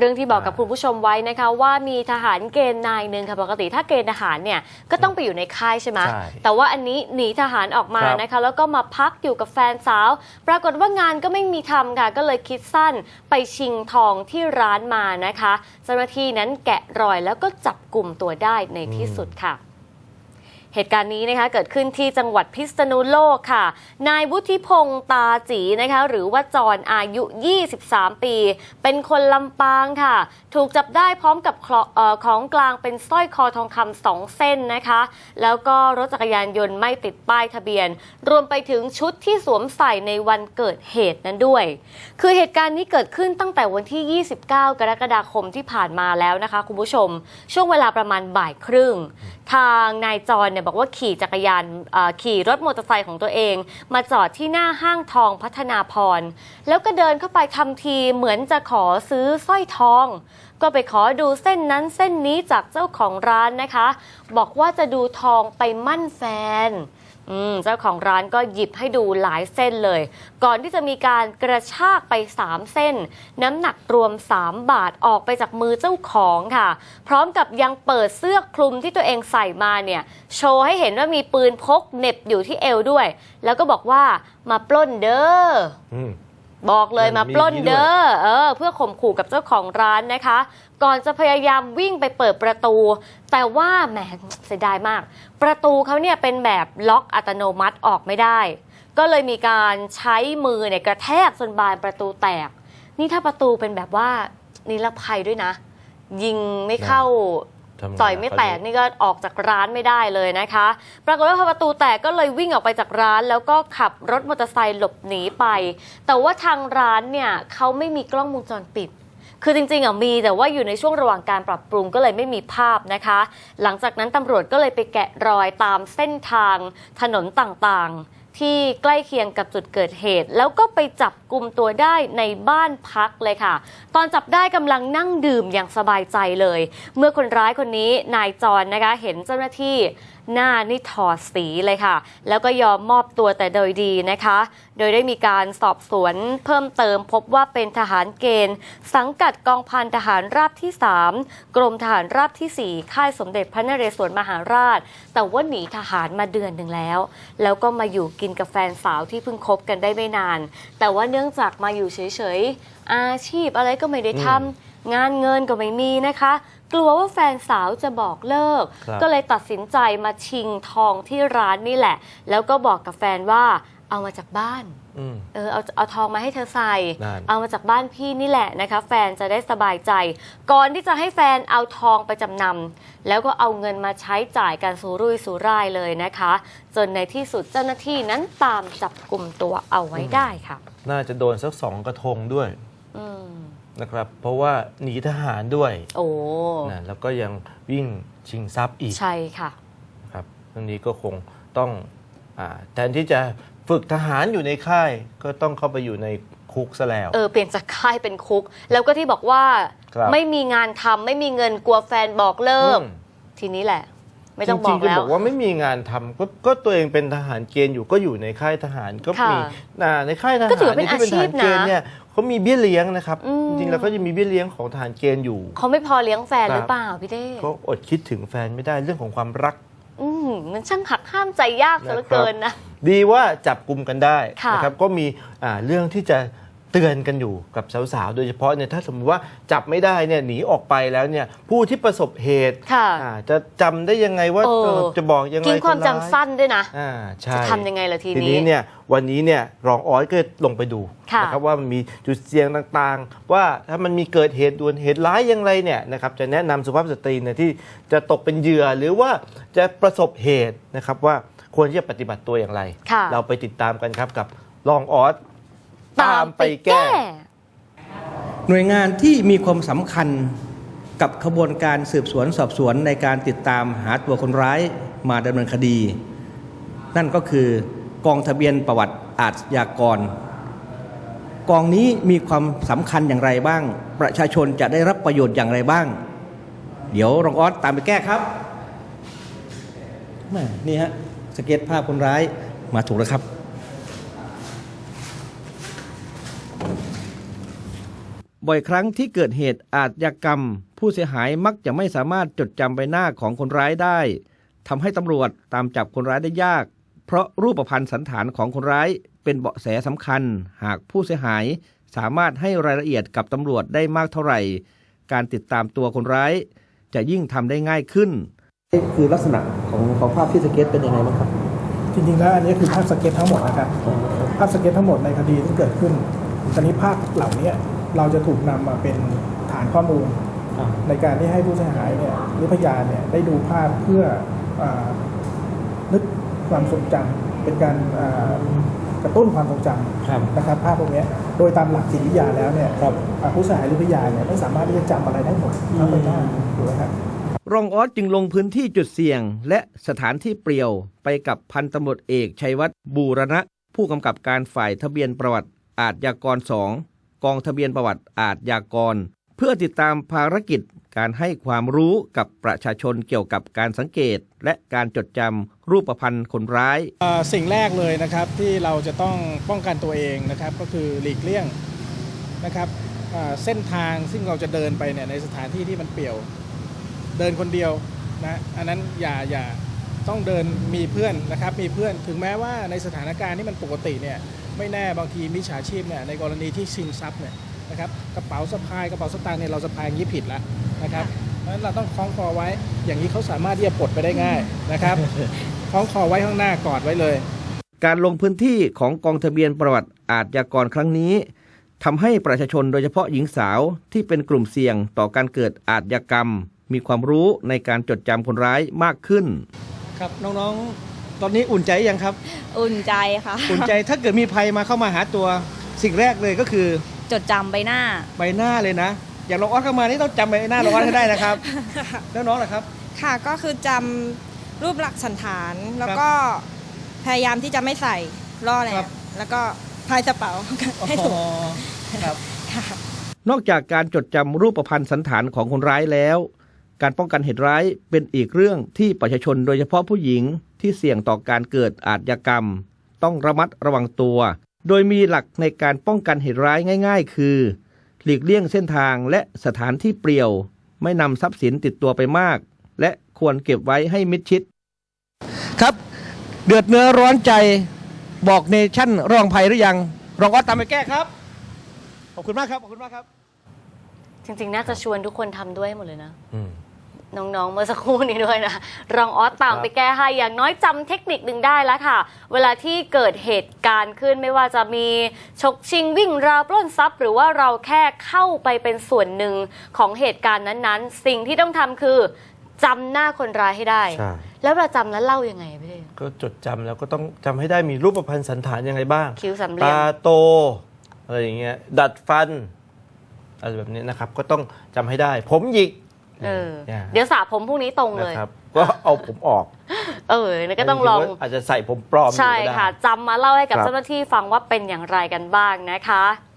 เรื่องที่บอกกับอ่าคุณผู้ชมไว้นะคะ ว่ามีทหารเกณฑ์นายหนึ่งค่ะปกติถ้าเกณฑ์ทหารเนี่ยก็ต้องไปอยู่ในค่ายใช่ไหมใช่แต่ว่าอันนี้หนีทหารออกมาครับนะคะ แล้วก็มาพักอยู่กับแฟนสาว ปรากฏว่างานก็ไม่มีทำค่ะ ก็เลยคิดสั้นไปชิงทองที่ร้านมานะคะเจ้าหน้าที่นั้นแกะรอยแล้วก็จับกลุ่มตัวได้ในที่สุดค่ะ เหตุการณ์นี้นะคะเกิดขึ้นที่จังหวัดพิษณุโลกค่ะ นายวุฒิพงษ์ตาจีนะคะหรือว่าจรอายุ 23 ปี เป็นคนลำปางค่ะ ถูกจับได้พร้อมกับของกลางเป็นสร้อยคอทองคำสองเส้นนะคะ แล้วก็รถจักรยานยนต์ไม่ติดป้ายทะเบียน รวมไปถึงชุดที่สวมใส่ในวันเกิดเหตุนั้นด้วย คือเหตุการณ์นี้เกิดขึ้นตั้งแต่วันที่ 29 กรกฎาคมที่ผ่านมาแล้วนะคะคุณผู้ชม ช่วงเวลาประมาณบ่ายครึ่ง ทางนายจรเนี่ยบอกว่าขี่จักรยานขี่รถมอเตอร์ไซค์ของตัวเอง มาจอดที่หน้าห้างทองพัฒนาพร แล้วก็เดินเข้าไปทำทีเหมือนจะขอซื้อสร้อยทอง ก็ไปขอดูเส้นนั้นเส้นนี้จากเจ้าของร้านนะคะ บอกว่าจะดูทองไปมั่นแฟน เจ้าของร้านก็หยิบให้ดูหลายเส้นเลย ก่อนที่จะมีการกระชากไป 3 เส้น น้ำหนักรวม 3 บาทออกไปจากมือเจ้าของค่ะ พร้อมกับยังเปิดเสื้อคลุมที่ตัวเองใส่มาเนี่ยโชว์ให้เห็นว่ามีปืนพกเน็บอยู่ที่เอวด้วย แล้วก็บอกว่ามาปล้นเด้ออืม บอกเลยมันมามีปล้นอย่างนี้ด้วยเด้อเออ เพื่อข่มขู่กับเจ้าของร้านนะคะ ก่อนจะพยายามวิ่งไปเปิดประตู แต่ว่าแหมเสียดายมาก ประตูเขาเนี่ยเป็นแบบล็อกอัตโนมัติออกไม่ได้ ก็เลยมีการใช้มือเนี่ยกระแทกจนบานประตูแตก นี่ถ้าประตูเป็นแบบว่านิรภัยด้วยนะ ยิงไม่เข้าทำงาน ต่อยไม่แตกนี่ก็ออกจากร้านไม่ได้เลยนะคะ ปรากฏว่าพอประตูแตกก็เลยวิ่งออกไปจากร้าน แล้วก็ขับรถมอเตอร์ไซค์หลบหนีไป แต่ว่าทางร้านเนี่ยเขาไม่มีกล้องวงจรปิดคือจริงๆอะมีแต่ว่าอยู่ในช่วงระหว่างการปรับปรุงก็เลยไม่มีภาพนะคะ หลังจากนั้นตำรวจก็เลยไปแกะรอยตามเส้นทางถนนต่างๆ ที่ใกล้เคียงกับจุดเกิดเหตุ แล้วก็ไปจับกลุ่มตัวได้ในบ้านพักเลยค่ะ ตอนจับได้กำลังนั่งดื่มอย่างสบายใจเลย เมื่อคนร้ายคนนี้นายจอนนะคะเห็นเจ้าหน้าที่ หน้านี่ถอดสีเลยค่ะ แล้วก็ยอมมอบตัวแต่โดยดีนะคะ โดยได้มีการสอบสวนเพิ่มเติมพบว่าเป็นทหารเกณฑ์ สังกัดกองพันทหารราบที่ 3 กรมทหารราบทีสี่ 4 ค่ายสมเด็จพระนเรศวรมหาราช แต่ว่าหนีทหารมาเดือนหนึ่งแล้ว แล้วก็มาอยู่กินกับแฟนสาวที่เพิ่งคบกันได้ไม่นาน แต่ว่าเนื่องจากมาอยู่เฉยๆอาชีพอะไรก็ไม่ได้ทำงานเงินก็ไม่มีนะคะ กลัวว่าแฟนสาวจะบอกเลิกครับก็เลยตัดสินใจมาชิงทองที่ร้านนี่แหละ แล้วก็บอกกับแฟนว่าเอามาจากบ้านอืมเออเอาเอาทองมาให้เธอใส่นั่นเอามาจากบ้านพี่นี่แหละนะคะ แฟนจะได้สบายใจ ก่อนที่จะให้แฟนเอาทองไปจำนำแล้วก็เอาเงินมาใช้จ่ายการสูรุ่ยสูร่ายเลยนะคะ จนในที่สุดเจ้าหน้าที่นั้นตามจับกลุ่มตัวเอาไว้ได้ค่ะ น่าจะโดนสักสองกระทงด้วย อืม นะครับ เพราะว่าหนีทหารด้วยโอ้นะแล้วก็ยังวิ่งชิงทรัพย์อีกใช่ค่ะครับเรื่องนี้ก็คงต้องอาแทนที่จะฝึกทหารอยู่ในค่ายก็ต้องเข้าไปอยู่ในคุกซะแล้วเออเปลี่ยนจากค่ายเป็นคุก แล้วก็ที่บอกว่าครับไม่มีงานทำไม่มีเงินกลัวแฟนบอกเลิกอืมทีนี้แหละ ไม่ต้องบจริองกๆจะแล้วบอกว่าไม่มีงานทำก็ก็ตัวเองเป็นทหารเกณฑ์อยู่ก็อยู่ในค่ายทหารก็ค่ะมีอ่าในค่ายทหารก็ถือว่าเป็นที่เป็นทหารอาชีพนะเกณฑ์เนี่ย เขามีเบี้ยเลี้ยงนะครับ อืม จริงๆแล้วก็จะมีเบี้ยเลี้ยงของทหารเกณฑ์อยู่ เขาไม่พอเลี้ยงแฟนครับ หรือเปล่าพี่เด้ก็อดคิดถึงแฟนไม่ได้เรื่องของความรัก อืมมันช่างหักห้ามใจยากซะเหลือเกินนะ ดีว่าจับกลุ่มกันได้ค่ะนะครับก็มีอ่าเรื่องที่จะ เตือนกันอยู่กับสาวๆ โดยเฉพาะเนี่ยถ้าสมมติว่าจับไม่ได้เนี่ยหนีออกไปแล้วเนี่ยผู้ที่ประสบเหตุค่ะอ่าจะจำได้ยังไงว่าเออเออจะบอกยังไงทิ้งความนร้ยจำสั้นด้วยนะอ่าใช่จะทำยังไงล่ะทีทีนี้นี้ เนี่ยวันนี้เนี่ยรองออสก็ลงไปดูค่ะนะครับว่ามันมีจุดเสี่ยงต่างๆ ว่าถ้ามันมีเกิดเหตุด่วนเหตุร้ายอย่างไรเนี่ยนะครับจะแนะนำสุภาพสตรีเนี่ยที่จะตกเป็นเหยื่อหรือว่าจะประสบเหตุนะครับว่าควรที่จะปฏิบัติตัวอย่างไร ค่ะ เราไปติดตามกันครับกับรองออสามไปแก้ หน่วยงานที่มีความสำคัญกับขบวนการสืบสวนสอบสวนในการติดตามหาตัวคนร้ายมาดำเนินคดี นั่นก็คือกองทะเบียนประวัติอาชญากร กองนี้มีความสำคัญอย่างไรบ้าง ประชาชนจะได้รับประโยชน์อย่างไรบ้าง เดี๋ยวรองออสตามไปแก้ครับนี่ฮะสเก็ตภาพคนร้ายมาถูกแล้วครับ บ่อยครั้งที่เกิดเหตุอาชญากรรม ผู้เสียหายมักจะไม่สามารถจดจำใบหน้าของคนร้ายได้ทำให้ตำรวจตามจับคนร้ายได้ยาก เพราะรูปพรรณสันฐานของคนร้ายเป็นเบาะแสสำคัญ หากผู้เสียหายสามารถให้รายละเอียดกับตำรวจได้มากเท่าไหร่ การติดตามตัวคนร้าย จะยิ่งทำได้ง่ายขึ้นคือลักษณะของของภาพที่สเก็ตเป็นยังไงบ้างครับ จริงๆแล้วอันนี้คือภาพสเก็ตทั้งหมดนะครับภาพสเก็ตทั้งหมดในคดีที่เกิดขึ้นตอนนี้ภาพเหล่านี้ เราจะถูกนำมาเป็นฐานข้อมูล ในการที่ให้ผู้เสียหายเนี่ยหรือพยานเนี่ยได้ดูภาพเพื่ออานึกความทรงจำเป็นการอ่ากระตุ้นความทรงจครับำนะครับภาพพวกเนี้ยโดยตามหลักจิตวิทยาแล้วเนี่ยครับอ่าผู้เสียหายหรือพยานเนี่ยไม่สามารถที่จะจำอะไรได้หมดทั้งใบหน้าถูกไหมครับรองออสจึงลงพื้นที่จุดเสี่ยง และสถานที่เปลี่ยวไปกับพันตำรวจเอกชัยวัฒน์บูรณะ ผู้กำกับการฝ่ายทะเบียนประวัติอาทยากรสอง กองทะเบียนประวัติอาทยากร เพื่อติดตามภารกิจการให้ความรู้กับประชาชนเกี่ยวกับการสังเกต และการจดจำรูปพรรณคนร้าย สิ่งแรกเลยนะครับที่เราจะต้องป้องกันตัวเองนะครับก็คือหลีกเลี่ยงนะครับเอ่อเส้นทางซึ่งเราจะเดินไปเนี่ยในสถานที่ที่มันเปี่ยว เดินคนเดียวนะอันนั้นอย่าอย่า ต้องเดินมีเพื่อนนะครับมีเพื่อนถึงแม้ว่าในสถานการณ์ที่มันปกติเนี่ยไม่แน่บางทีมิจฉาชีพเนี่ยในกรณีที่ชิงทรัพย์เนี่ยนะครับกระเป๋าสะพายกระเป๋าสตางค์เนี่ยเราสะพายอย่างนี้ผิดแล้วนะครับเพราะฉะนั้นเราต้องคล้องคอไว้อย่างนี้เขาสามารถที่จะปลดไปได้ง่ายนะครับคล้องคอไว้ข้างหน้ากอดไว้เลย การลงพื้นที่ของกองทะเบียนประวัติอาทยากรครั้งนี้ทำให้ประชาชนโดยเฉพาะหญิงสาวที่เป็นกลุ่มเสี่ยงต่อการเกิดอาทยากรรม มีความรู้ในการจดจำคนร้ายมากขึ้น ครับน้องๆ ตอนนี้อุ่นใจยังครับ อุ่นใจค่ะ อุ่นใจถ้าเกิดมีภัยมาเข้ามาหาตัวสิ่งแรกเลยก็คือ จดจำใบหน้า ใบหน้าเลยนะ อย่างน้องออสเข้ามานี่ต้องจำใบหน้าน้องออสให้ได้นะครับ แล้วน้องล่ะครับ ค่ะก็คือจำรูปลักษณ์สันฐานแล้วก็พยายามที่จะไม่ใส่ล่อแหลครัมบแล้วก็พายกระเป๋าให้ถูกอ๋อครับค่ะนอกจากการจดจำรูปพรรณสันฐานของคนร้ายแล้ว การป้องกันเหตุร้ายเป็นอีกเรื่องที่ประชาชนโดยเฉพาะผู้หญิงที่เสี่ยงต่อการเกิดอาชญากรรม ต้องระมัดระวังตัว โดยมีหลักในการป้องกันเหตุร้ายง่าย ๆ คือ หลีกเลี่ยงเส้นทางและสถานที่เปลี่ยว ไม่นำทรัพย์สินติดตัวไปมาก และควรเก็บไว้ให้มิดชิด ครับ เดือดเนื้อร้อนใจบอกเนชั่นรองภัยหรือยัง รองออสตามไปแก้ครับ ขอบคุณมากครับ ขอบคุณมากครับ จริงๆ น่าจะชวนทุกคนทำด้วยหมดเลยนะอืม น้องๆ เมื่อสักครู่นี้ด้วยนะ รองออสตามครับไปแก้ให้อย่างน้อยจำเทคนิคหนึ่งได้แล้วค่ะ เวลาที่เกิดเหตุการณ์ขึ้นไม่ว่าจะมีฉกชิงวิ่งราวปล้นทรัพย์ หรือว่าเราแค่เข้าไปเป็นส่วนหนึ่งของเหตุการณ์นั้นๆ สิ่งที่ต้องทำคือจำหน้าคนร้ายให้ได้ ใช่ แล้วเราจำแล้วเล่ายังไงพี่เด้ก็จดจำแล้วก็ต้องจำให้ได้มีรูปพรรณสันฐานยังไงบ้างคิ้วสามเหลี่ยม ตาโต อะไรอย่างเงี้ยดัดฟันอะไรแบบนี้นะครับ ก็ต้องจำให้ได้ ผมหยิก เออนี่เดี๋ยวสระผมพรุ่งนี้ตรงเลยนะครับ ก็เอาผมออก เออแล้วก็ต้องลองจริๆว่าอาจจะใส่ผมปลอมใช่อยู่ก็ได้ค่ะจำมาเล่าให้กับครับเจ้าหน้าที่ฟังว่าเป็นอย่างไรกันบ้างนะคะอ่า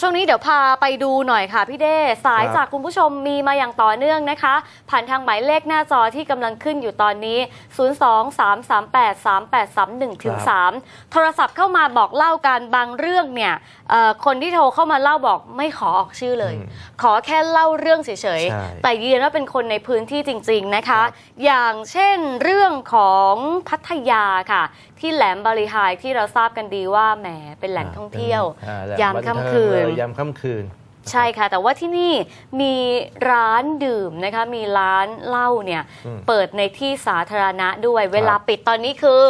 ช่วงนี้เดี๋ยวพาไปดูหน่อยค่ะพี่เด้สายครับจากคุณผู้ชมมีมาอย่างต่อเนื่องนะคะ ผ่านทางหมายเลขหน้าจอที่กำลังขึ้นอยู่ตอนนี้ 023383831ถึง3โทรศัพท์เข้ามาบอกเล่าการบางเรื่องเนี่ยเอ่อคนที่โทรเข้ามาเล่าบอกไม่ขอออกชื่อเลยอืมขอแค่เล่าเรื่องเฉยใช่ๆแต่ยืนยันว่าเป็นคนในพื้นที่จริง ๆนะคะครับอย่างเช่นเรื่องของพัทยาค่ะ ที่แหลมบาลีไฮที่เราทราบกันดีว่าแหมเป็นแหล่งท่องเที่ยวอ่าแหล่งยามค่ำคืนบัเทิงเลยยามค่ำคืน ใช่ค่ะ แต่ว่าที่นี่มีร้านดื่มนะคะมีร้านเหล้าเนี่ยอืมเปิดในที่สาธารณะด้วยเวลาปิดตอนนี้คือ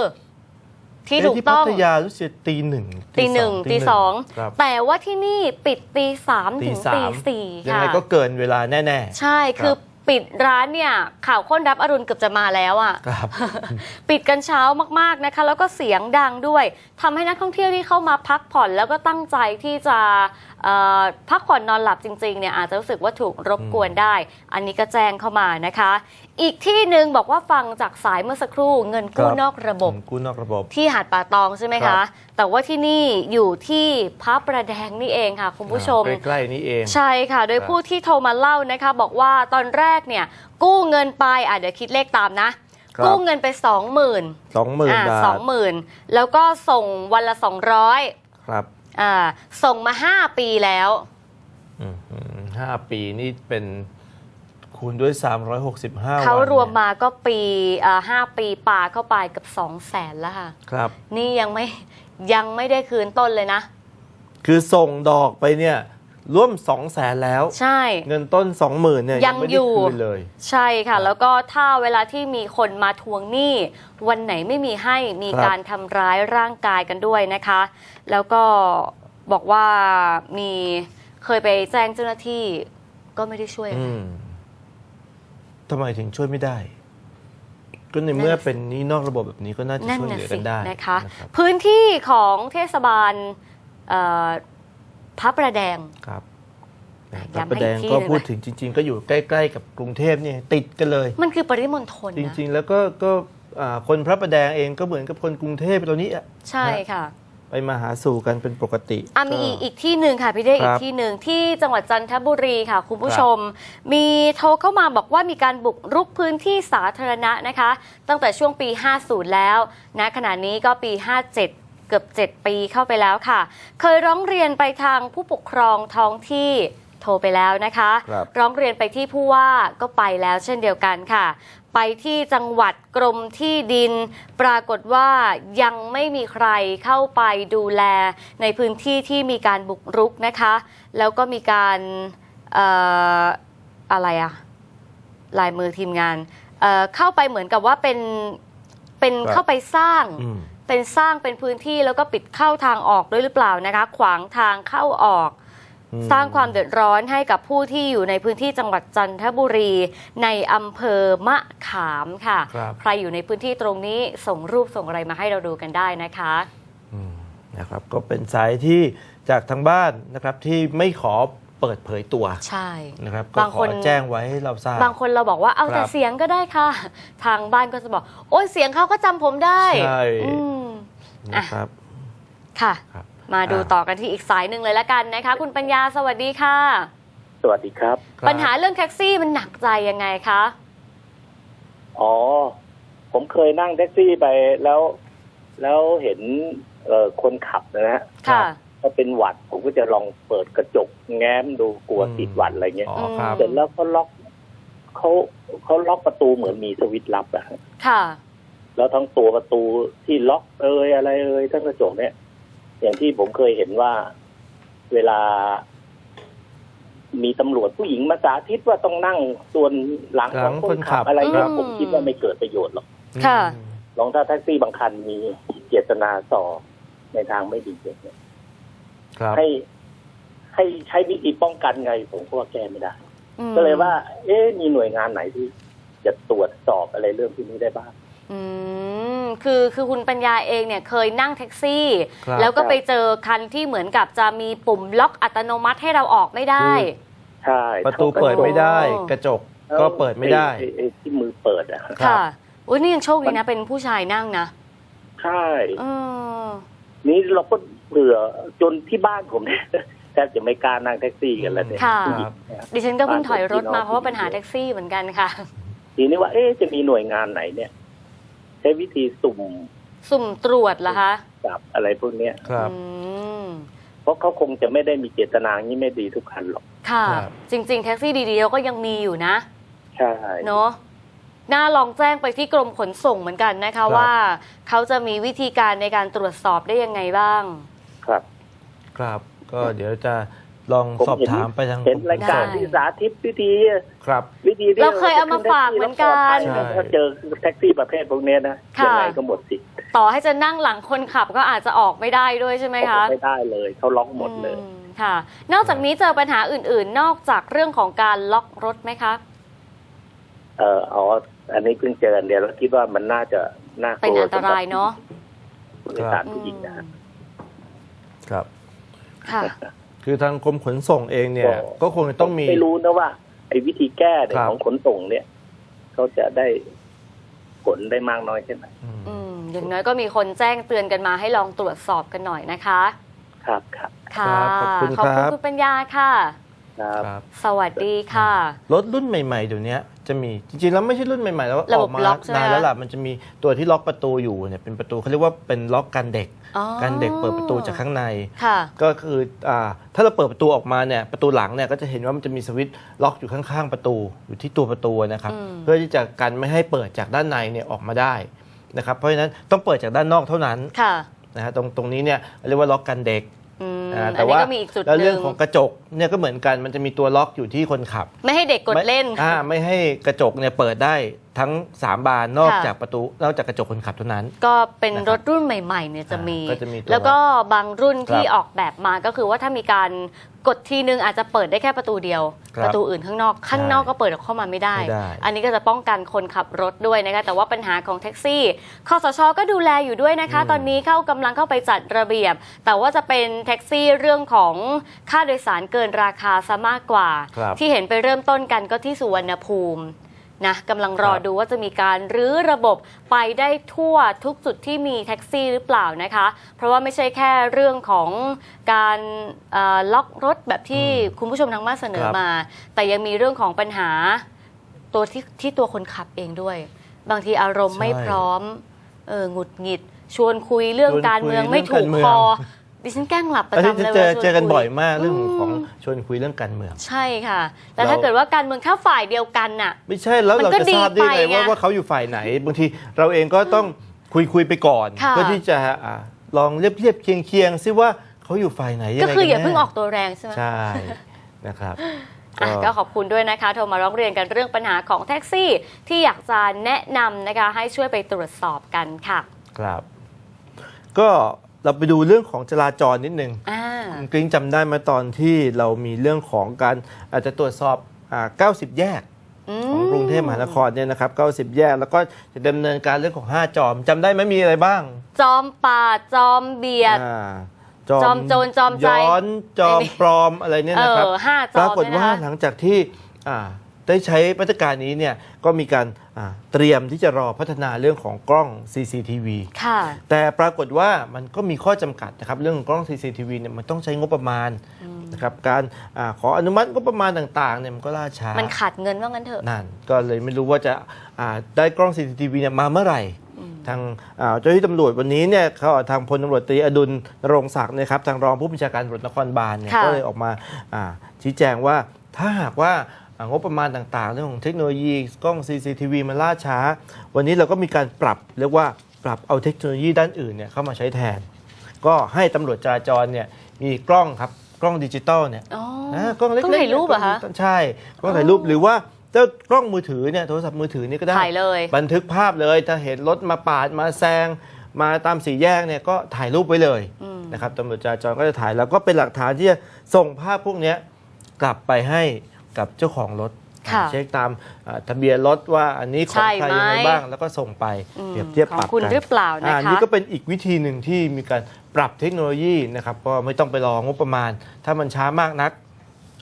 ที่เอ๊ะถูกต้องพัทยารู้สึกตีหนึ่งตีหนึ่งตีสองครับแต่ว่าที่นี่ปิดตีสามตีถึงสาตีมสี่ยังค่ะไงก็เกินเวลาแน่ใช่ครับคือ ปิดร้านเนี่ยข่าวค้นรับอรุณเกือบจะมาแล้วอะๆครับ ปิดกันเช้ามากๆนะคะ แล้วก็เสียงดังด้วยทำให้นักท่องเที่ยวที่เข้ามาพักผ่อนแล้วก็ตั้งใจที่จะเอ่อพักผ่อนนอนหลับจริงๆเนี่ยอาจจะรู้สึกว่าถูกรบกวนได้ อันนี้ก็แจ้งเข้ามานะคะ อีกที่หนึ่งบอกว่าฟังจากสายเมื่อสักครู่เงินกู้ครับนอกระบบกู้นอกระบบ ที่หาดป่าตองใช่ไหมครัคะบ แต่ว่าที่นี่อยู่ที่พระประแดงนี่เองค่ะ คุณผู้ชม ใกล้ๆนี้เอง ใช่ค่ะ โดยครับผู้ที่โทรมาเล่านะคะ บอกว่าตอนแรกเนี่ย กู้เงินไปอะเดี๋ยวคิดเลขตามนะ ครับ กู้เงินไปสองหมื่นสองหมื่นบาทสองหมื่นแล้วก็ส่งวันละสองร้อยครับอ่าส่งมาห้าปีแล้ว อืมอืมห้าปีนี่เป็น คูณด้วย 365 เขาวันรวมมาก็ปีเอ่อห้าปีปาเข้าไปกับสองแสนแล้วค่ะ ครับ นี่ยังไม่ยังไม่ได้คืนต้นเลยนะ คือส่งดอกไปเนี่ยร่วม 2 0 0แสนแล้ว ใช่ เงินต้น 20,000เนี่ยยังไม่อได้ยู่คืนเลย ใช่ค่ะ แล้วก็ถ้าเวลาที่มีคนมาทวงหนี้ วันไหนไม่มีให้มีครับการทำร้ายร่างกายกันด้วยนะคะ แล้วก็บอกว่ามีเคยไปแจ้งเจ้าหน้าที่ก็ไม่ได้ช่วยอะไรอืม ทำไมถึงช่วยไม่ได้ ก็ในเมื่อเป็นหนี้นอกระบบแบบนี้ก็น่าจะนั่นช่วยน่ะเหลือสิกันได้นะคะรับพื้นที่ของเทศบาลเอ่อพระประแดงครับพย้ำให้ระประแดงอีกทีก็หนึ่งพูดนะถึงจริง ๆ ก็อยู่ใกล้ๆ กับกรุงเทพเนี่ยติดกันเลย มันคือปริมณฑลจนะริง ๆ แล้วก็ก็อ่าคนพระประแดงเองก็เหมือนกับคนกรุงเทพตอนนี้อะใช่ค่ะ ไปมาหาสู่กันเป็นปกติอะมีก็อีกอีกที่หนึ่งค่ะพี่เด้คอีรักบที่หนึ่งที่จังหวัดจันทบุรีค่ะ คุณผู้ชม มีโทรเข้ามาบอกว่ามีการบุกรุกพื้นที่สาธารณะนะคะ ตั้งแต่ช่วงปี 50 แล้วนะขณะนี้ก็ปี 57เกือบ 7 ปีเข้าไปแล้วค่ะ เคยร้องเรียนไปทางผู้ปกครองท้องที่โทรไปแล้วนะคะครับร้องเรียนไปที่ผู้ว่าก็ไปแล้วเช่นเดียวกันค่ะ ไปที่จังหวัดกรมที่ดิน ปรากฏว่ายังไม่มีใครเข้าไปดูแลในพื้นที่ที่มีการบุกรุกนะคะ แล้วก็มีการเอ่ออะไรอะลายมือทีมงานเอ่อเข้าไปเหมือนกับว่าเป็นเป็นครับเข้าไปสร้างอืมเป็นสร้างเป็นพื้นที่แล้วก็ปิดเข้าทางออกด้วยหรือเปล่านะคะ ขวางทางเข้าออกอืม สร้างความเดือดร้อนให้กับผู้ที่อยู่ในพื้นที่จังหวัดจันทบุรี ในอำเภอมะขามค่ะครับใครอยู่ในพื้นที่ตรงนี้ส่งรูปส่งอะไรมาให้เราดูกันได้นะคะอืมนะครับก็เป็นสายที่จากทางบ้านนะครับที่ไม่ขอเปิดเผยตัวใช่นะครับก็บางขคอนแจ้งไว้ให้เราทราบบางคนเราบอกว่าเอาครับแต่เสียงก็ได้ค่ะ ทางบ้านก็จะบอก โอ้ยเสียงเขาก็จำผมได้ใช่อืมนะครับค่ะครับ มาดูอ่าต่อกันที่อีกสายหนึ่งเลยละกันนะคะ คุณปัญญาสวัสดีค่ะ สวัสดีครับ ครับ ปัญหาเรื่องแท็กซี่มันหนักใจยังไงคะอ๋อ ผมเคยนั่งแท็กซี่ไปแล้ว แล้วเห็นเอ่อคนขับนะฮะค่ะถ้าเป็นหวัดผมก็จะลองเปิดกระจกแง้มดูกลัวติดหวัดอะไรเงี้ยอ๋อครับ เสร็จแล้วเขาล็อกเขาเขาล็อกประตูเหมือนมีสวิตช์ลับอะฮะค่ะ แล้วทั้งตัวประตูที่ล็อกเอยอะไรเอยทั้งกระจกเนี่ย อย่างที่ผมเคยเห็นว่าเวลา มีตำรวจผู้หญิงมาสาธิตว่าต้องนั่งส่วนหลังหลัของงคนคนขัขับบอะไรเงี้ยอืมผมคิดว่าไม่เกิดประโยชน์หรอกค่ะอืมลองถ้าแท็กซี่บางคันมีเจตนาส่อในทางไม่ดีเนี่ยครับให้ให้ใช้วิธีป้องกันไงผมก็ว่าแก้ไม่ได้อืมก็เลยว่า เอ๊ะมีหน่วยงานไหนที่จะตรวจสอบอะไรเรื่องที่นี้ได้บ้าง อืมคือคือคุณปัญญาเองเนี่ยเคยนั่งแท็กซี่ ครับ แล้วก็ไปเจอคันที่เหมือนกับจะมีปุ่มล็อกอัตโนมัติให้เราออกไม่ได้ ใช่ประตูเปิดไม่ได้กระจกก็เปิดไม่ได้ อ้อ้อ้ที่มือเปิดอะครับ ค่ะอุ้ยนี่ยังโชคดีนะ เป็นผู้ชายนั่งนะใช่ เออนี่เราก็เบื่อจนที่บ้านผมเนี่ยแทบจะไม่กล้านั่งแท็กซี่กันแล้วเนี่ยค่ะผู้หญิงเนี่ยดิฉันก็เพิ่งถอยรถมาบ้านผมเพราะว่าปัญหาแท็กซี่เหมือนกันค่ะ ทีนี้ว่าเอ๊ะจะมีหน่วยงานไหนเนี่ย ใช้วิธีสุ่ม สุ่มตรวจเหรอคะจับอะไรพวกเนี้ยครับ อืม เพราะเขาคงจะไม่ได้มีเจตนาอย่างนี้ไม่ดีทุกคันหรอก ค่ะ ครับ จริง ๆ แท็กซี่ดีๆเราก็ยังมีอยู่นะ ใช่ เนาะน่าลองแจ้งไปที่กรมขนส่งเหมือนกันนะคะว่าเขาจะมีวิธีการในการตรวจสอบได้ยังไงบ้าง ครับ ครับ ก็เดี๋ยวจะ ลองผมสอบเห็นถามไปทางเห็นรายการได้ที่สาธิตวิธีครับ วิธีที่เราเคยเอามาฝากเหมือนกันจะขึ้นแท็กซี่แล้วปลอดภัยนะถ้าเจอแท็กซี่ประเภทพวกเนี้ยนะค่ะยังไงก็หมดสิทธิ์ต่อให้จะนั่งหลังคนขับก็อาจจะออกไม่ได้ด้วยใช่ไหมคะไม่ได้เลยเขาล็อกหมดเลยอืมค่ะ นอกจากนี้เจอปัญหาอื่น ๆ นอกจากเรื่องของการล็อกรถไหมคะเอออ๋ออันนี้เพิ่งเจอเดี๋ยวเราคิดว่ามันน่าจะน่ากเป็นลัวอันตรายเนาะผู้โดยสารผู้หญิงนะฮะครับ ค่ะ คือทางกรมขนส่งเองเนี่ย ก็คงจะต้องมีไม่รู้นะว่า ไอ้วิธีแก้เนี่ยครับของขนส่งเนี่ยเขาจะได้ผลได้มากน้อยแค่ไหนอืมอืมอย่างน้อยก็มีคนแจ้งเตือนกันมาให้ลองตรวจสอบกันหน่อยนะคะ ครับครับค่ะครับขอบคุณขอบคคุณรับคุณปัญญาค่ะ ครับ ครับสวัสดีค่ะ รถรุ่นใหม่ๆเดี๋ยวนี้จะมีจริงๆแล้วไม่ใช่รุ่นใหม่ๆ แล้วระอบบอกมาล็อกใช่ไหมนานแล้วล่ะมันจะมีตัวที่ล็อกประตูอยู่เนี่ยเป็นประตูเขาเรียกว่าเป็นล็อกกันเด็กอ๋อ กันเด็กเปิดประตูจากข้างใน ค่ะ ก็คืออ่าถ้าเราเปิดประตูออกมาเนี่ยประตูหลังเนี่ยก็จะเห็นว่ามันจะมีสวิตช์ล็อกอยู่ข้างๆประตู อยู่ที่ตัวประตูนะครับอืม เพื่อที่จะกันไม่ให้เปิดจากด้านในเนี่ยออกมาได้นะครับเพราะฉะนั้นต้องเปิดจากด้านนอกเท่านั้นค่ะ นะฮะตรงตรงนี้เนี่ยเรียกว่าล็อกกันเด็กอืมอ่าอั แต่นนี้ว่าก็มีอีกจุดแล้วหเรื่นึ่องงของกระจกเนี่ยก็เหมือนกันมันจะมีตัวล็อกอยู่ที่คนขับ ไม่ให้เด็กกดเล่น ไม่อ่าไม่ให้กระจกเนี่ยเปิดได้ทั้ง 3 บานนอกค่ะจากประตูนอกจากกระจกคนขับเท่านั้น ก็เป็นนะครับรถรุ่นใหม่ๆเนี่ยจะมีอ่าก็จะมีตัวแล้วก็บางรุ่นที่ครับออกแบบมาก็คือว่าถ้ามีการกดทีนึงอาจจะเปิดได้แค่ประตูเดียวครับประตูอื่นข้างนอกข้างนอกก็เปิดออกเข้ามาไม่ได้ไม่ได้ อันนี้ก็จะป้องกันคนขับรถด้วยนะคะแต่ว่าปัญหาของแท็กซี่คอสชก็ดูแลอยู่ด้วยนะคะ ตอนนี้เข้ากำลังเข้าไปจัดระเบียบ แต่ว่าจะเป็นแท็กซี่เรื่องของค่าโดยสารเกินราคาซะมากกว่าครับที่เห็นไปเริ่มต้นกันก็ที่สุวรรณภูมิ นะกำลังรอครับดูว่าจะมีการรื้อระบบไปได้ทั่วทุกจุดที่มีแท็กซี่หรือเปล่านะคะ เพราะว่าไม่ใช่แค่เรื่องของการเอ่อล็อกรถแบบที่คุณผู้ชมทางบ้านเสนอครับมา แต่ยังมีเรื่องของปัญหาตัวที่ที่ตัวคนขับเองด้วย บางทีอารมณ์ไม่พร้อมเออหงุดหงิด ชวนคุยเรื่องชวนคุยการเมืองเรื่องไม่ถูกการเมืองคอ ดิฉันแกล้งหลับประอันนี้จำจะเลยเจอวลาชวนเจอกันคุบ่อยมากเรื่องอืมของชวนคุยเรื่องการเมือง ใช่ค่ะ แต่เราถ้าเกิดว่าการเมืองถ้าฝ่ายเดียวกันน่ะ ไม่ใช่แล้วมันเราก็จะทราบได้ดีไงไปไงว่าว่าเขาอยู่ฝ่ายไหน บางทีเราเองก็ต้องคุยคุยไปก่อนค่ะ เพื่อที่จะอ่าลองเรียบเทียบเคียงเคียงซิว่าเขาอยู่ฝ่ายไหนยังก็ไงคืออย่าแน่เพิ่งออกตัวแรงใช่ไหม ใช่นะครับ อะก็ขอบคุณด้วยนะคะ โทรมาร้องเรียนกันเรื่องปัญหาของแท็กซี่ ที่อยากจะแนะนำนะคะให้ช่วยไปตรวจสอบกันค่ะ ครับ ก็ เราไปดูเรื่องของจราจรนิดนึงอ่าคุณกริ้งจำได้ไหมาตอนที่เรามีเรื่องของการอาจจะตรวจสอบอ่า90 แยกของกรุงเทพมหานครเนี่ยนะครับ 90 แยก แล้วก็จะดำเนินการเรื่องของ 5 จอมจำได้ไหมมีอะไรบ้าง จอมป่า จอมเบียดอ่าจอมโจรจอมใจย้อนจอมไม่มีปลอมอะไรเนี่ยเอนะครับอห้าจปอรามกฏเนี่ยว่านะคะหลังจากที่อ่า ได้ใช้มาตรการนี้เนี่ยก็มีการอ่าเตรียมที่จะรอพัฒนาเรื่องของกล้อง CCTV ค่ะแต่ปรากฏว่ามันก็มีข้อจำกัดนะครับเรื่องของกล้อง CCTV เนี่ยมันต้องใช้งบประมาณนะครับการอาขออนุมัติงบประมาณต่างๆเนี่ยมันก็ล่าช้า มันขาดเงินว่างั้นเถอะนั่นก็เลยไม่รู้ว่าจะอ่าได้กล้อง CCTV เนี่ยมาเมื่อไหร่ทางอ่าเจ้าหน้าที่ตำรวจวันนี้เนี่ยเขาทางพลตำรวจตรีอดุลนรงศักดิ์เนะครับทางรองผู้บัญชาการตำรวจนครบาลเนี่ยค่ะก็เลยออกมาอ่าชี้แจงว่าถ้าหากว่าอ่า งบประมาณต่างๆ เรื่องของเทคโนโลยีกล้อง CCTV มันล่าช้า วันนี้เราก็มีการปรับเรียกว่าปรับเอาเทคโนโลยีด้านอื่นเนี่ยเข้ามาใช้แทน ก็ให้ตำรวจจราจรเนี่ยมีกล้องครับกล้องดิจิตอลเนี่ยอ๋ออ่ากล้องเล็กๆกล้องถ่ายรูปเหรอคะใช่กล้องถ่ายรูปหรือว่าเจ้ากล้องมือถือเนี่ยโทรศัพท์มือถือนี่ก็ได้ถ่ายเลยบันทึกภาพเลยถ้าเห็นรถมาปาดมาแซงมาตามสี่แยกเนี่ยก็ถ่ายรูปไว้เลยอืมนะครับตำรวจจราจรก็จะถ่ายแล้วก็เป็นหลักฐานที่จะส่งภาพพวกเนี้ยกลับไปให้ กับเจ้าของรถ ค่ะเช็คตามอ่าทะเบียนรถว่าอันนี้ของใช่ใครไหมยังไงบ้างแล้วก็ส่งไปอืมเปรียบเทียบของปรับคุณกันหรือเปล่านะคะอ่นี่ก็เป็นอีกวิธีหนึ่งที่มีการปรับเทคโนโลยีนะครับก็ไม่ต้องไปรองบประมาณ ถ้ามันช้ามากนัก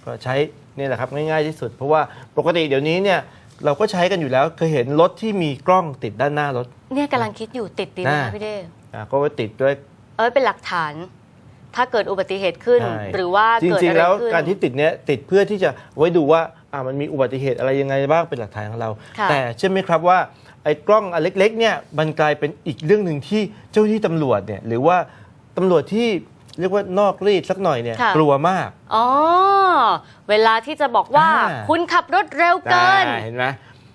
ก็ใช้นี่แหละครับง่ายๆที่สุด เพราะว่าปกติเดี๋ยวนี้เนี่ยเราก็ใช้กันอยู่แล้วเคยเห็นรถที่มีกล้องติดด้านหน้ารถเนี่ยกำลังคิดอยู่ติดดีไหมอ่าคะพี่เด้อะก็ไว้ติดด้วย เอ้ยเป็นหลักฐาน ถ้าเกิดอุบัติเหตุขึ้น ใช่หรือว่าจเกิดริงอะๆไรแล้วขึ้น การที่ติดเนี้ยติดเพื่อที่จะไว้ดูว่าอ่ามันมีอุบัติเหตุอะไรยังไงบ้างเป็นหลักฐานของเรา ค่ะ แต่เชื่อไหมครับว่าไอ้กล้องอันเล็กๆเนี่ยมันกลายเป็นอีกเรื่องหนึ่งที่เจ้าหน้าที่ตำรวจเนี่ยหรือว่าตำรวจที่เรียกว่านอกรีดสักหน่อยเนี่ยค่ะ กลัวมาก อ๋อ เวลาที่จะบอกว่า อ่า คุณขับรถเร็วเกิน อ่าเห็นไหม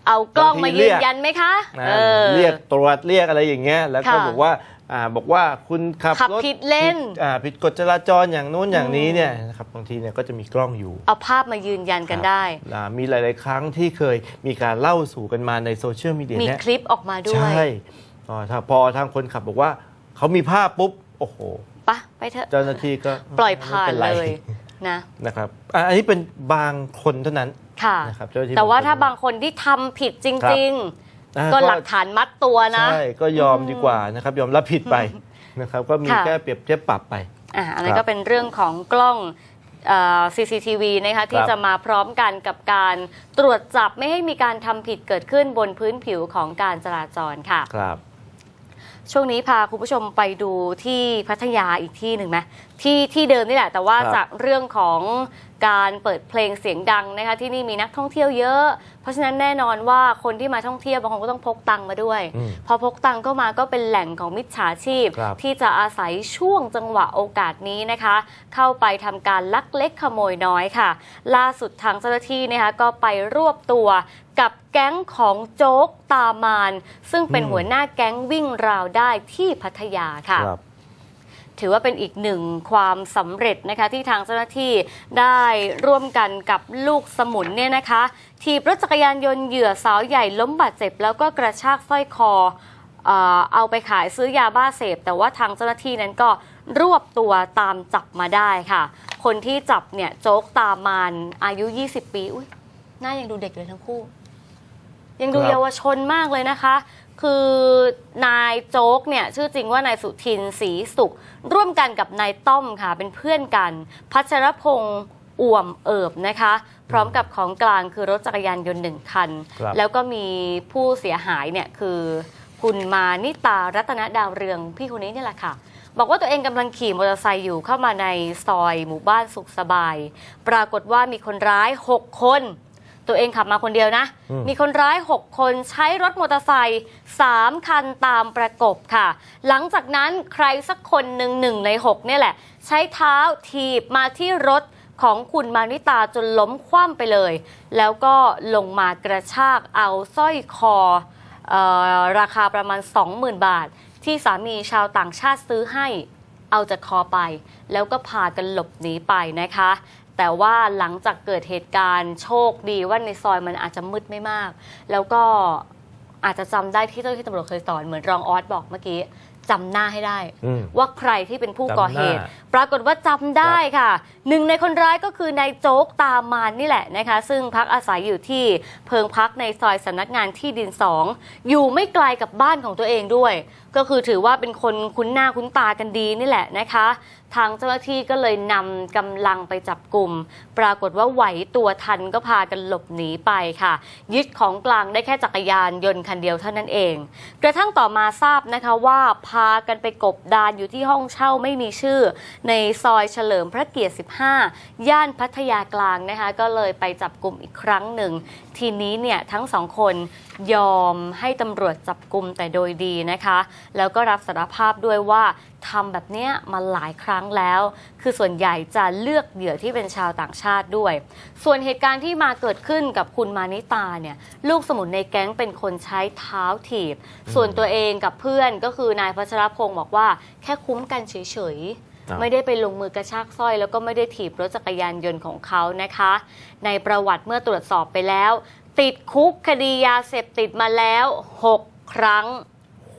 เอากล้องบางมาทีเรียืยนกยันไหมคะนะเออเรียกตรวจเรียกอะไรอย่างเงี้ยแล้วก็ค่ะบอกว่า อ่าบอกว่าคุณขับขับรถผิดเลนผิดอ่าผิดกฎจราจรอย่างนู้นอย่างนี้เนี่ยนะครับบางทีเนี่ยก็จะมีกล้องอยู่เอาภาพมายืนยันกันได้ อ่ามีหลาย ๆ ครั้งที่เคยมีการเล่าสู่กันมาในโซเชียลมีเดียมีเนี่ย คลิปออกมาด้วยใช่อ่าถ้าพอทางคนขับบอกว่า เขามีภาพปุ๊บ โอ้โห ปะไปเถอะ เจ้าหน้าที่ก็ปล่อยผ่านไม่ป็ไรเลยนะนะครับอะอันนี้เป็นบางคนเท่านั้นค่ะ นะครับเจ้าหน้าที่แต่ว่าบางคนถ้าบางคนที่ทำผิดจครับริง อ่าๆก็หลักฐานมัดตัวนะ ใช่ก็ยอมดีกว่านะครับ ยอมรับผิดไปนะครับ ก็มีค่ะ แค่เปรียบเทียบปรับไป อะอันนั้นครับก็เป็นเรื่องของกล้องเอ่อ CCTV นะคะที่ครับ จะมาพร้อมกันกับการตรวจจับไม่ให้มีการทำผิดเกิดขึ้นบนพื้นผิวของการจราจรค่ะ ครับ ช่วงนี้พาคุณผู้ชมไปดูที่พัทยาอีกที่หนึ่งไหมที่ที่เดิมนี่แหละ แต่ว่าครับจากเรื่องของการเปิดเพลงเสียงดังนะคะที่นี่มีนักท่องเที่ยวเยอะ เพราะฉะนั้นแน่นอนว่าคนที่มาท่องเที่ยวบางคนก็ต้องพกตังค์มาด้วยอืมพอพกตังค์เข้ามาก็เป็นแหล่งของมิจฉาชีพครับที่จะอาศัยช่วงจังหวะโอกาสนี้นะคะ เข้าไปทำการลักเล็กขโมยน้อยค่ะ ล่าสุดทางเจ้าหน้าที่นะคะก็ไปรวบตัวกับแก๊งของโจ๊กตามาน ซึ่งเป็นอืมหัวหน้าแก๊งวิ่งราวได้ที่พัทยาค่ะครับ ถือว่าเป็นอีกหนึ่งความสำเร็จนะคะที่ทางเจ้าหน้าที่ได้ร่วมกันกับลูกสมุนเนี่ยนะคะถีบรถจักรยานยนต์เหยื่อสาวใหญ่ล้มบาดเจ็บ แล้วก็กระชากสร้อยคอเอ่อเอาไปขายซื้อยาบ้าเสพ แต่ว่าทางเจ้าหน้าที่นั้นก็รวบตัวตามจับมาได้ค่ะ คนที่จับเนี่ยโจ๊กตามานอายุ 20 ปี อุ้ยหน้ายังดูเด็กเลยทั้งคู่ ยังดูครับเยาวชนมากเลยนะคะ คือนายโจ๊กเนี่ยชื่อจริงว่านายสุทินศรีสุข ร่วมกันกับนายต้อมค่ะเป็นเพื่อนกัน พัชรพงษ์อ่วมเอิบนะคะ พร้อมกับของกลางคือรถจักรยานยนต์หนึ่งคัน ครับแล้วก็มีผู้เสียหายเนี่ยคือคุณมานิตารัตนดาวเรืองพี่คนนี้เนี่ยแหละค่ะ บอกว่าตัวเองกำลังขี่มอเตอร์ไซค์อยู่เข้ามาในซอยหมู่บ้านสุขสบาย ปรากฏว่ามีคนร้าย 6 คน ตัวเองขับมาคนเดียวนะอืมมีคนร้าย 6 คนใช้รถมอเตอร์ไซค์3คันตามประกบค่ะ หลังจากนั้นใครสักคนหนึ่งหนึ่งใน 6 เนี่ยแหละ ใช้เท้าถีบมาที่รถของคุณมานิตาจนล้มคว่ำไปเลย แล้วก็ลงมากระชากเอาสร้อยคอเออราคาประมาณ 20,000 บาท ที่สามีชาวต่างชาติซื้อให้เอาจากคอไป แล้วก็พากันหลบหนีไปนะคะ แต่ว่าหลังจากเกิดเหตุการณ์โชคดีว่าในซอยมันอาจจะมืดไม่มาก แล้วก็อาจจะจำได้ที่เจ้าหน้าที่ตำรวจเคยสอนเหมือนรองออสบอกเมื่อกี้ จำหน้าให้ได้ อืม ว่าใครที่เป็นผู้ก่อเหตุ จำหน้าปรากฏว่าจำได้ค่ะ หนึ่งในคนร้ายก็คือนายโจ๊กตามมานนี่แหละนะคะ ซึ่งพักอาศัยอยู่ที่เพิงพักในซอยสำนักงานที่ดินสองอยู่ไม่ไกลกับบ้านของตัวเองด้วย ก็คือถือว่าเป็นคนคุ้นหน้าคุ้นตากันดีนี่แหละนะคะ ทางเจ้าหน้าที่ก็เลยนำกำลังไปจับกลุ่ม ปรากฏว่าไหวตัวทันก็พากันหลบหนีไปค่ะ ยึดของกลางได้แค่จักรยานยนต์คันเดียวเท่านั้นเอง กระทั่งต่อมาทราบนะคะว่าพากันไปกบดานอยู่ที่ห้องเช่าไม่มีชื่อ ในซอยเฉลิมพระเกียรติ 15 ย่านพัทยากลางนะคะ ก็เลยไปจับกลุ่มอีกครั้งหนึ่ง ทีนี้เนี่ยทั้งสองคนยอมให้ตำรวจจับกลุ่มแต่โดยดีนะคะ แล้วก็รับสารภาพด้วยว่าทำแบบเนี้ยมาหลายครั้งแล้ว คือส่วนใหญ่จะเลือกเหยื่อที่เป็นชาวต่างชาติด้วย ส่วนเหตุการณ์ที่มาเกิดขึ้นกับคุณมานิตาเนี่ยลูกสมุนในแก๊งเป็นคนใช้เท้าถีบ ส่วนตัวเองกับเพื่อนก็คือนายพัชรพงศ์บอกว่าแค่คุ้มกันเฉยๆ ไม่ได้ไปลงมือกระชากสร้อย แล้วก็ไม่ได้ถีบรถจักรยานยนต์ของเขานะคะ ในประวัติเมื่อตรวจสอบไปแล้ว ติดคุกคดียาเสพติดมาแล้ว 6 ครั้ง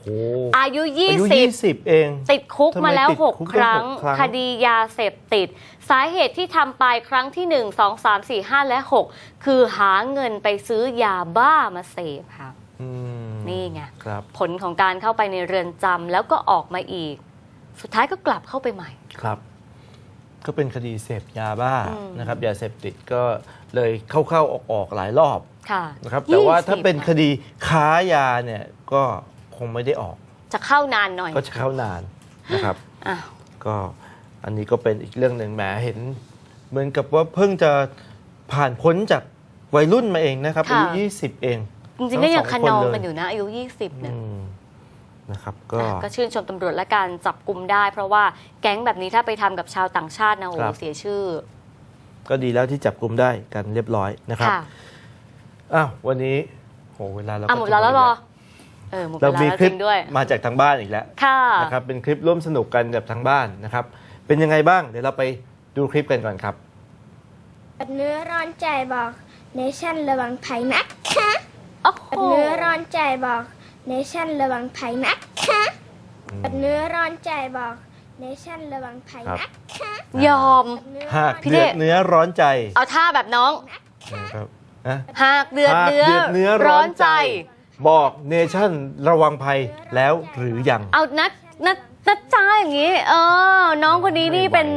โอ้อายุอายุ 20ยี่สิบเอง ติดคุกทำไมมาแล้วติดคุก6ครั้งตั้งหกครั้ง คดียาเสพติด สาเหตุที่ทำไปครั้งที่ 1 2 3 4 5 และ 6 คือหาเงินไปซื้อยาบ้ามาเสพค่ะอืมนี่ไงครับผลของการเข้าไปในเรือนจำแล้วก็ออกมาอีก สุดท้ายก็กลับเข้าไปใหม่ ครับ ก็เป็นคดีเสพยาบ้าอืม นะครับยาเสพติดก็เลยเข้าๆออกๆหลายรอบค่ะนะครับแต่ว่าถ้า20เป็นคดีค้ายาเนี่ยก็คงไม่ได้ออก จะเข้านานหน่อยก็จะเข้านานนะครับอะก็อันนี้ก็เป็นอีกเรื่องหนึ่งแหมเห็น เหมือนกับว่าเพิ่งจะผ่านพ้นจากวัยรุ่นมาเองนะครับอายุค่ะยี่สิบเองจริงๆก็ยังทั้คะงสนององคนเลยกันอยู่นะอายุ 20เนี่ยอืม นะครับก็ อะก็ชื่นชมตำรวจและการจับกลุ่มได้ เพราะว่าแก๊งแบบนี้ถ้าไปทำกับชาวต่างชาตินะโอ้โหครับ เสียชื่อก็ดีแล้วที่จับกลุ่มได้กันเรียบร้อยนะครับค่ะอ้าววันนี้โหเวลาเราอะหมดแล้วแล้วเหรอเออหมดเวเราลามีแล้วคลิจปริงด้วยมาจากทางบ้านอีกแล้วค่ะนะครับเป็นคลิปร่วมสนุกกันกับทางบ้านนะครับ เป็นยังไงบ้างเดี๋ยวเราไปดูคลิปกันก่อนครับเนื้อร้อนใจบอกเนชั่นระวังภัยนะคะโอ้โหเนื้อร้อนใจบอก เนชั่นระวังภัยนะคะเนื้อร้อนใจบอกเนชั่นระวังภัยนะคะยอม หากพี่เดือดเท่เนื้อร้อนใจเอาท่าแบบน้อง นะครับนะหากเดือดหากเนื้อเดือดเนื้อร้ร้ออนนใจใจ บอกเนชั่นระวังภัยแล้วหรือยัง เอานัดนัด นัดจ้าอย่างนี้ เออ น้องคนนี้นี่ไม่ไหวเป็น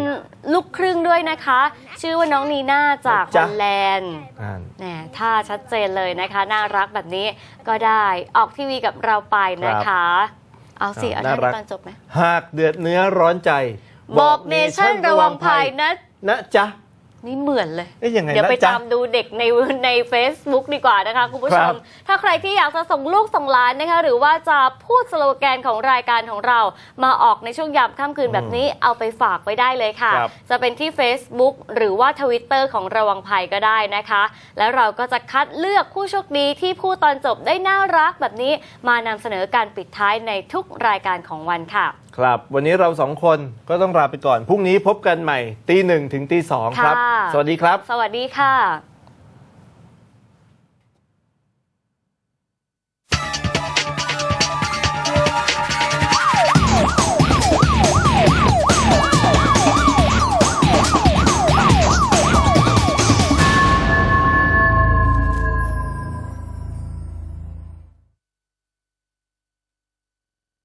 ลูกครึ่งด้วยนะคะ ชื่อว่าน้องนีน่าจากฮจ๊ะ อลแลนด์อ่านแหมท่าชัดเจนเลยนะคะ น่ารักแบบนี้ก็ได้ออกทีวีกับเราไปนะคะ เอาสิเอาน่าท่ารันี้กตอนจบไหมหากเดือดเนื้อร้อนใจ บอกเนชั่นระวังภัยนะ นะจ๊ะ นี่เหมือนเลย เอ๊ะยังไงเดี๋ยวไปนะจ๊ะ ตามดูเด็กในใน Facebook ดีกว่านะคะ คุณผู้ชครัม บ ถ้าใครที่อยากจะส่งลูกส่งหลานนะคะ หรือว่าจะพูดสโลแกนของรายการของเรา มาออกในช่วงยามค่ำคืนแบบนี้เอาไปฝากไว้ได้เลยค่ะ ครับ จะเป็นที่ Facebook หรือว่า Twitter ของระวังภัยก็ได้นะคะ แล้วเราก็จะคัดเลือกผู้โชคดีที่พูดตอนจบได้น่ารักแบบนี้ มานำเสนอการปิดท้ายในทุกรายการของวันค่ะ ครับ วันนี้เราสองคนก็ต้องลาไปก่อน พรุ่งนี้พบกันใหม่ตีหนึ่งถึงตีสองครับ ค่ะ สวัสดีครับ สวัสดีค่ะ